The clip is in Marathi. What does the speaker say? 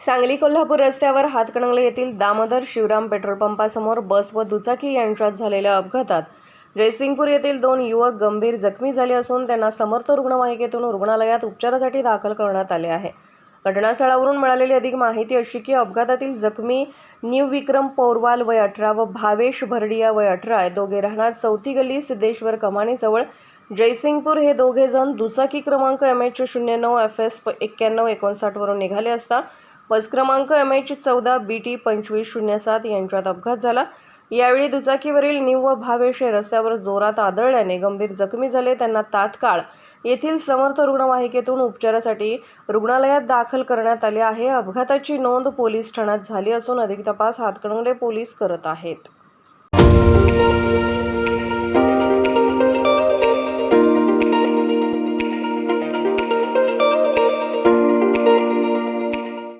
सांगली कोल्हापूर रस्त्यावर हातकणंगले येथील दामोदर शिवराम पेट्रोल पंपासमोर बस व दुचाकी यांच्यात झालेल्या अपघातात जयसिंगपूर येथील दोन युवक गंभीर जखमी झाले असून त्यांना समर्थ रुग्णवाहिकेतून रुग्णालयात उपचारासाठी दाखल करण्यात आले आहे. घटनास्थळावरून मिळालेली अधिक माहिती अशी की अपघातातील जखमी न्यू विक्रम पौरवाल वय अठरा व भावेश भरडिया वय अठरा दोघे राहणार चौथी गल्ली सिद्धेश्वर कमानीजवळ जयसिंगपूर हे दोघे जण दुचाकी क्रमांक एम एच शून्य नऊ एफ एस एक्क्याण्णव एकोणसाठवरून निघाले असता बस क्रमांक एम एच चौदा बी टी पंचवीस शून्य सात यांच्यात अपघात झाला. यावेळी दुचाकीवरील निव्व व रस्त्यावर जोरात आदळल्याने गंभीर जखमी झाले. त्यांना तात्काळ येथील समर्थ रुग्णवाहिकेतून उपचारासाठी रुग्णालयात दाखल करण्यात आले आहे. अपघाताची नोंद पोलीस ठाण्यात झाली असून अधिक तपास हातकणंगले पोलीस करत आहेत.